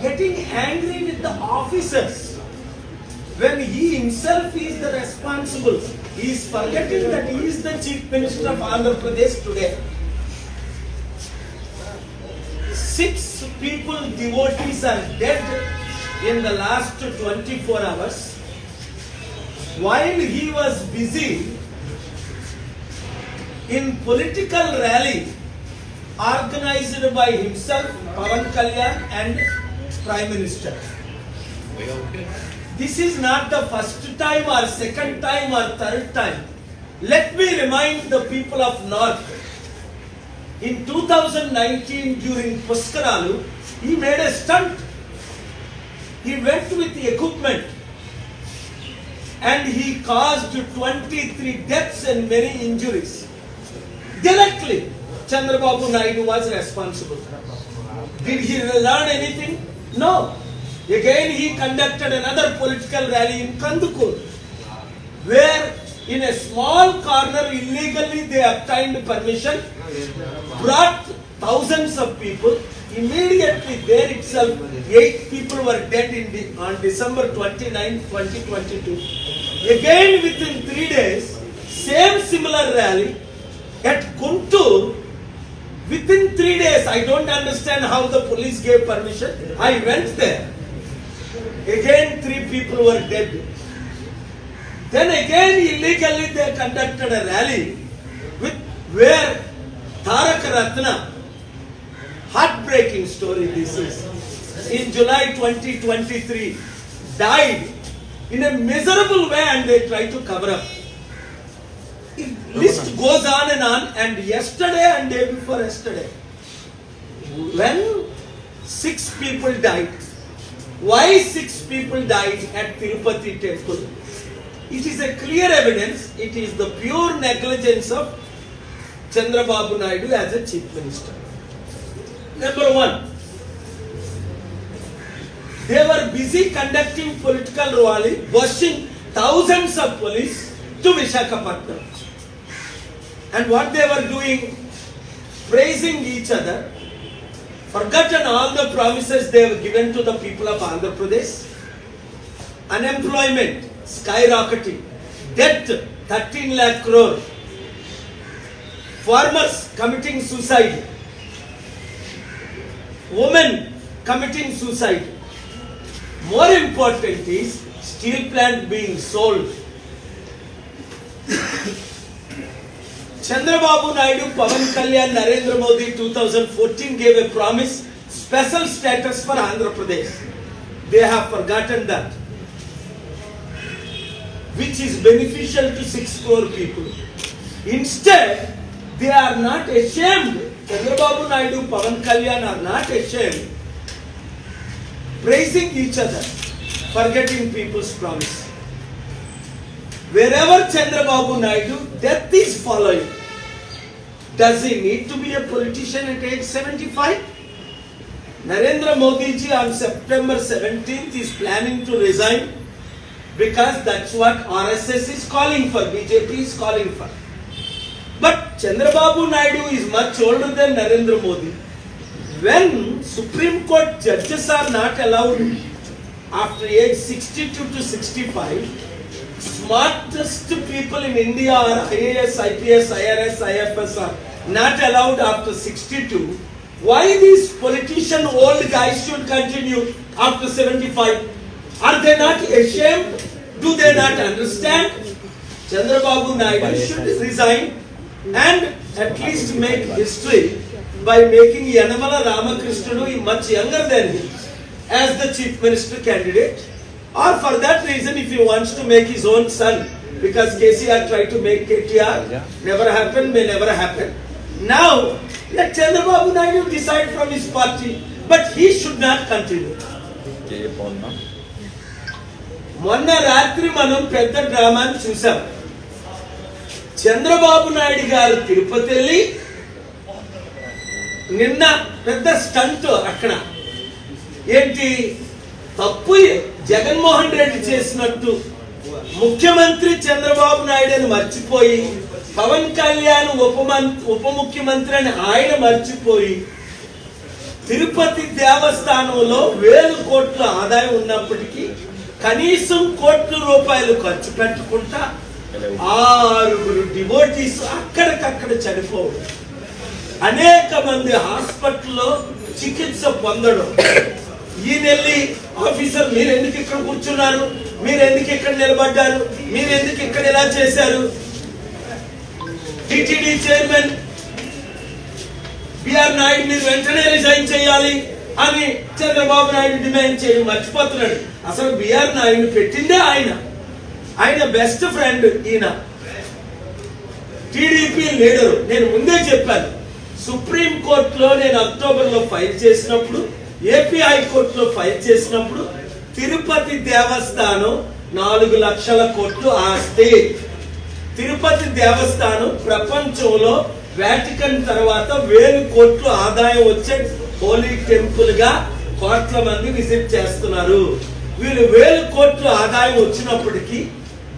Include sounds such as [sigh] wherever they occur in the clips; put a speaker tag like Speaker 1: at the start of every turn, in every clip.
Speaker 1: getting angry with the officers when he himself is the responsible. He is forgetting that he is the chief minister of Andhra Pradesh today. Six people, devotees, are dead in the last 24 hours. While he was busy in political rally organized by himself, Pavan Kalyan and Prime Minister. This is not the first time or second time or third time. Let me remind the people of North. In 2019 during Puskaralu, he made a stunt. He went with the equipment and he caused 23 deaths and many injuries. Directly, Chandrababu Naidu was responsible. Did he learn anything? No. Again, he conducted another political rally in Kandukur, where in a small corner illegally they obtained permission, brought thousands of people. Immediately there itself, eight people were dead in on December 29, 2022. Again, within three days, same similar rally at Guntur. Within three days, I don't understand how the police gave permission. I went there. Again, three people were dead. Then again, illegally they conducted a rally with where Tarak Ratna, heartbreaking story this is, in July 2023, died in a miserable way and they tried to cover up. [laughs] List goes on and on and yesterday and day before yesterday, when six people died, why six people died at Tirupati temple? It is a clear evidence, it is the pure negligence of Chandrababu Naidu as a chief minister. Number one, they were busy conducting political rally, bushing thousands of police to Vishakhapatnam. And what they were doing, praising each other, forgotten all the promises they have given to the people of Andhra Pradesh. Unemployment skyrocketing, debt 13 lakh crore, farmers committing suicide, women committing suicide. More important is steel plant being sold. Chandrababu Naidu, Pavan Kalyan, Narendra Modi 2014 gave a promise, special status for Andhra Pradesh. They have forgotten that. Which is beneficial to 6 crore people. Instead, they are not ashamed. Chandrababu Naidu, Pavan Kalyan are not ashamed. Praising each other, forgetting people's promise. Wherever Chandrababu Naidu, death is following. Does he need to be a politician at age 75? Narendra Modi ji on September 17th is planning to resign because that's what RSS is calling for, BJP is calling for. But Chandrababu Naidu is much older than Narendra Modi. When Supreme Court judges are not allowed after age 62 to 65, smartest people in India are IAS, IPS, IRS, IFS are not allowed after 62. Why these politician old guys should continue after 75? Are they not ashamed? Do they not understand? Chandrababu Naidu should resign and at least make history by making Yanamala Ramakrishnan much younger than him as the chief minister candidate or for that reason if he wants to make his own son because KCR tried to make KTR never happened may never happen now let Chandrababu Naidu decide from his party but he should not continue. మొన్న రాత్రి మనం పెద్ద డ్రామాని చూసాం. చంద్రబాబు నాయుడు గారు తిరుపతి వెళ్ళి నిన్న పెద్ద stunt అక్కడ. ఏంటి? తప్పు జగన్మోహన్ రెడ్డి చేసినట్టు. ముఖ్యమంత్రి చంద్రబాబు నాయుడు అని మర్చిపోయి పవన్ కళ్యాణ్ ఉప ఉప ముఖ్యమంత్రి అని ఆయన మర్చిపోయి తిరుపతి దేవస్థానంలో వేలు కోట్ల ఆదాయం ఉన్నప్పటికీ కనీసం కోట్ల రూపాయలు ఖర్చు పెట్టకుండా ఆరుగురు డివోటీస్ అక్కడికక్కడ చనిపోవడం అనేక మంది హాస్పిటల్లో చికిత్స పొందడం. ఈయనెళ్ళి ఆఫీసర్ మీరు ఎందుకు ఇక్కడ కూర్చున్నారు? మీరు ఎందుకు ఇక్కడ నిలబడ్డారు? మీరు ఎందుకు ఇక్కడ ఇలా చేశారు? టిటిడి చైర్మన్ బిఆర్ నాయుడు మీరు వెంటనే రిజైన్ చేయాలి అని చంద్రబాబు నాయుడు డిమాండ్ చేయడం మర్చిపోతున్నాడు. అసలు బిఆర్ నాయుడు పెట్టిందే ఆయన. ఆయన బెస్ట్ ఫ్రెండ్ ఈయన. టీడీపీ లీడరు నేను ముందే చెప్పాను. సుప్రీం కోర్టులో నేను అక్టోబర్లో ఫైల్ చేసినప్పుడు ఏపీ హైకోర్టులో ఫైల్ చేసినప్పుడు తిరుపతి దేవస్థానం నాలుగు లక్షల కోట్లు ఆస్తి. తిరుపతి దేవస్థానం ప్రపంచంలో వాటికన్ తర్వాత వేలు కోట్లు ఆదాయం వచ్చే హోలీ టెంపుల్గా కోట్ల మంది విజిట్ చేస్తున్నారు. వీళ్ళు వేలు కోట్లు ఆదాయం వచ్చినప్పటికీ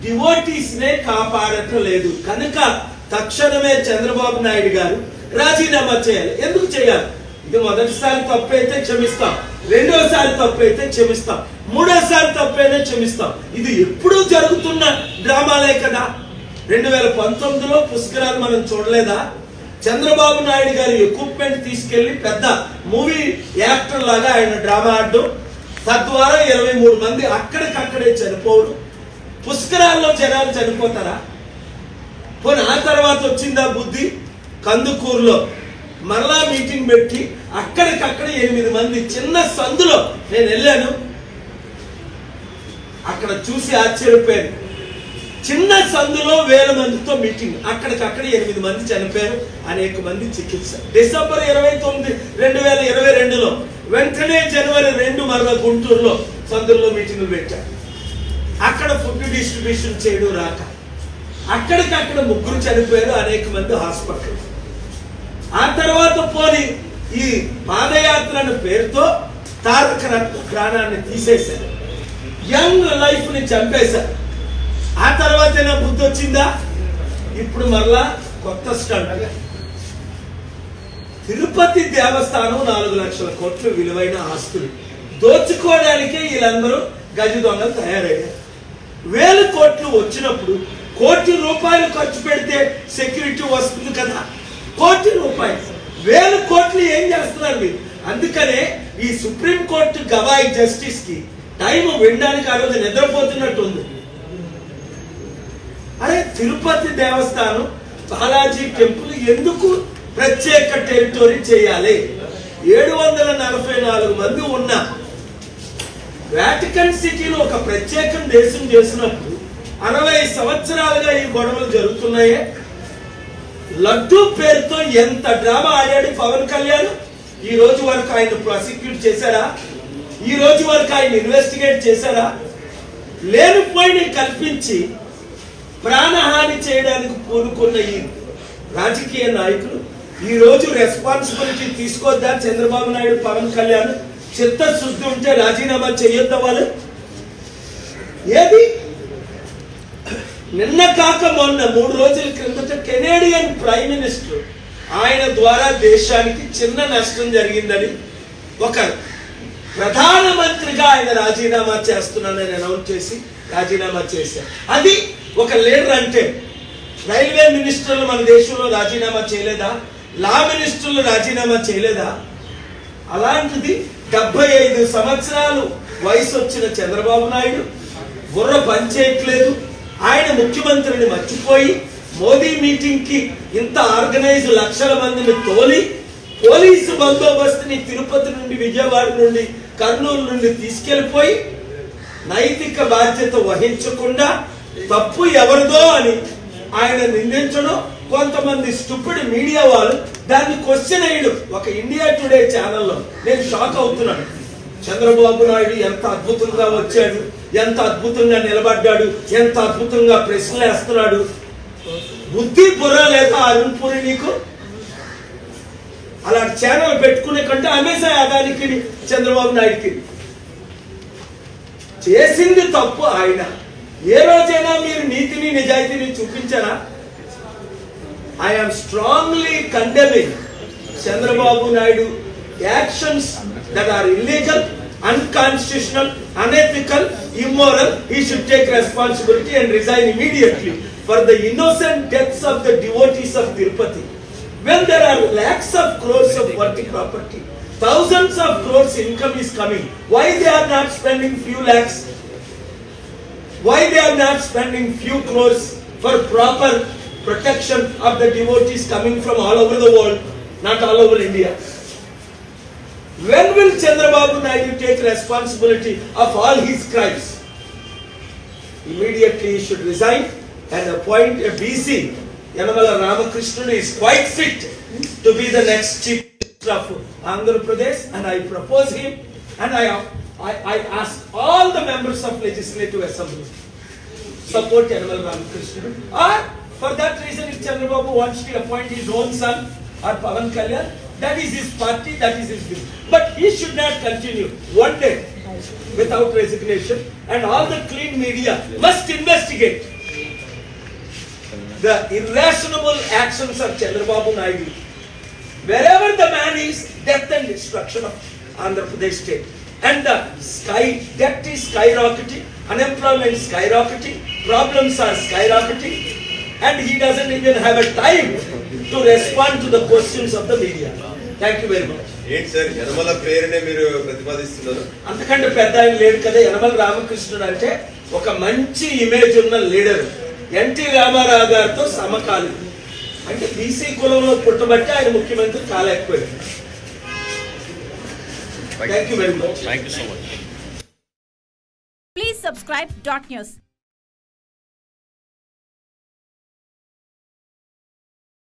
Speaker 1: డివోటీస్ నే కాపాడటం లేదు. కనుక తక్షణమే చంద్రబాబు నాయుడు గారు రాజీనామా చేయాలి. ఎందుకు చేయాలి? ఇది మొదటిసారి తప్పు అయితే క్షమిస్తాం. రెండోసారి తప్పు అయితే క్షమిస్తాం. మూడోసారి తప్పు అయితే క్షమిస్తాం. ఇది ఎప్పుడూ జరుగుతున్న డ్రామాలే కదా. రెండు వేల పంతొమ్మిదిలో పుష్కరాలు మనం చూడలేదా? చంద్రబాబు నాయుడు గారి ఎక్విప్మెంట్ తీసుకెళ్ళి పెద్ద మూవీ యాక్టర్ లాగా ఆయన డ్రామా ఆడడం తద్వారా ఇరవై మూడు మంది అక్కడికక్కడే చనిపోవడం. పుష్కరాల్లో జనాలు చనిపోతారా? పోనీ ఆ తర్వాత వచ్చిందా బుద్ధి? కందుకూరులో మరలా మీటింగ్ పెట్టి అక్కడికక్కడ ఎనిమిది మంది చిన్న సందులో నేను వెళ్ళాను. అక్కడ చూసి ఆశ్చర్యపోయాను చిన్న సందులో వేల మందితో మీటింగ్ అక్కడికక్కడ ఎనిమిది మంది చనిపోయారు. అనేక మంది చికిత్స. డిసెంబర్ ఇరవై తొమ్మిది రెండు వేల ఇరవై రెండులో వెంటనే జనవరి రెండు మరల గుంటూరులో సందుల్లో మీటింగ్లు పెట్టారు. అక్కడ ఫుడ్ డిస్ట్రిబ్యూషన్ చేయడం రాక. అక్కడికక్కడ ముగ్గురు చనిపోయారు. అనేక మంది హాస్పిటల్. ఆ తర్వాత పోని ఈ పాదయాత్ర అనే పేరుతో తారక రత్న ప్రాణాన్ని తీసేశారు. యంగ్ లైఫ్ని చంపేశారు. ఆ తర్వాత ఏమైనా బుద్ధి వచ్చిందా ఇప్పుడు మరలా కొత్త స్టంట్. తిరుపతి దేవస్థానం నాలుగు లక్షల కోట్లు విలువైన ఆస్తులు. దోచుకోవడానికే వీళ్ళందరూ గజ దొంగలు తయారయ్యారు. వేల కోట్లు వచ్చినప్పుడు కోటి రూపాయలు ఖర్చు పెడితే సెక్యూరిటీ వస్తుంది కదా. కోటి రూపాయలు. వేల కోట్లు ఏం చేస్తున్నారు మీరు? అందుకనే ఈ సుప్రీం కోర్టు గవాయి జస్టిస్కి టైం వినడానికి ఆ రోజు నిద్రపోతున్నట్టు ఉంది. అరే తిరుపతి దేవస్థానం బాలాజీ టెంపుల్ ఎందుకు ప్రత్యేక టెరిటరీ చేయాలి? ఏడు వందల నలభై నాలుగు మంది ఉన్న వాటికన్ సిటీలో ఒక ప్రత్యేకం దేశం చేసినప్పుడు అరవై సంవత్సరాలుగా ఈ గొడవలు జరుగుతున్నాయే. లడ్డు పేరుతో ఎంత డ్రామా ఆడాడు పవన్ కళ్యాణ్? ఈ రోజు వరకు ఆయన ప్రాసిక్యూట్ చేశారా ఈ రోజు వరకు ఆయన ఇన్వెస్టిగేట్ చేశారా లేనిపోయిన కల్పించి ప్రాణహాని చేయడానికి పూనుకున్న ఈ రాజకీయ నాయకులు ఈ రోజు రెస్పాన్సిబిలిటీ తీసుకోద్దా చంద్రబాబు నాయుడు పవన్ కళ్యాణ్? చిత్తశుద్ధి ఉంటే రాజీనామా చేయొద్దా వాళ్ళు? ఏది? నిన్న కాక మొన్న మూడు రోజుల క్రిందట కెనేడియన్ ప్రైమ్ మినిస్టర్ ఆయన ద్వారా దేశానికి చిన్న నష్టం జరిగిందని ఒక ప్రధానమంత్రిగా ఆయన రాజీనామా చేస్తున్నానని అనౌన్స్ చేసి రాజీనామా చేశారు. అది ఒక లీడర్ అంటే రైల్వే మినిస్టర్లు మన దేశంలో రాజీనామా చేయలేదా? లా మినిస్టర్లు రాజీనామా చేయలేదా? అలాంటిది డెబ్బై ఐదు సంవత్సరాలు వయసు వచ్చిన చంద్రబాబు నాయుడు బుర్ర పనిచేయట్లేదు. ఆయన ముఖ్యమంత్రిని మర్చిపోయి మోదీ మీటింగ్కి ఇంత ఆర్గనైజ్ లక్షల మందిని తోలి పోలీసు బందోబస్తుని తిరుపతి నుండి విజయవాడ నుండి కర్నూలు నుండి తీసుకెళ్ళిపోయి నైతిక బాధ్యత వహించకుండా తప్పు ఎవరిదో అని ఆయన నిందించడం కొంతమంది స్టూపిడ్ మీడియా వాళ్ళు దాన్ని క్వశ్చన్ అయ్యడు ఒక ఇండియా టుడే ఛానల్లో. నేను షాక్ అవుతున్నాను. చంద్రబాబు నాయుడు ఎంత అద్భుతంగా వచ్చాడు. ఎంత అద్భుతంగా నిలబడ్డాడు ఎంత అద్భుతంగా ప్రశ్నలు వేస్తున్నాడు. బుద్ధి బుర్ర లేదా అరుణ్ పురి నీకు? అలాంటి ఛానల్ పెట్టుకునే కంటే అమెజాన్ అదానికి చంద్రబాబు నాయుడికి. చేసింది తప్పు ఆయన. ఏ రోజైనా మీరు నీతిని నిజాయితీని చూపించారా? I'm strongly condemning Chandrababu Naidu actions that are illegal unconstitutional, unethical, immoral, he should take responsibility and resign immediately for the innocent deaths of the devotees of Tirupati. When there are lakhs of crores of worthy property, thousands of crores income is coming, why they are not spending few lakhs? Why they are not spending few crores for proper protection of the devotees coming from all over the world, not all over India? When will Chandrababu Naidu take responsibility of all his crimes? Immediately he should resign and appoint a BC. Yanamala Ramakrishnan is quite fit to be the next chief minister of Andhra Pradesh and I propose him and I, I, I ask all the members of legislative assembly support Yanamal Ramakrishnan. Or for that reason, if Chandrababu wants to appoint his own son or Pavan Kalyan, that is his party, that is his view. But he should not continue one day without resignation and all the clean media must investigate the irrational actions of Chandrababu Naidu. Wherever the man is, death and destruction of Andhra Pradesh state. And the sky, debt is skyrocketing, unemployment is skyrocketing, problems are skyrocketing, and he doesn't even have a time to respond to the questions of the media. Thank you very much.
Speaker 2: ఏంటి sir Yanamala పేరునే మీరు ప్రతిపాదిస్తున్నారు
Speaker 1: అంతకంటే పెద్ద ఆయన లేడు కదా యనమల రామకృష్ణుడు అంటే ఒక మంచి ఇమేజ్ ఉన్న లీడర్ ఎన్టీ రామారావు గారితో సమకాలి అంటే బీసీ కులంలో పుట్టబట్టి ఆయన ముఖ్యమంత్రి కాలేకపోయాడు thank you very much
Speaker 3: Thank you so much.
Speaker 4: Please subscribe dot news.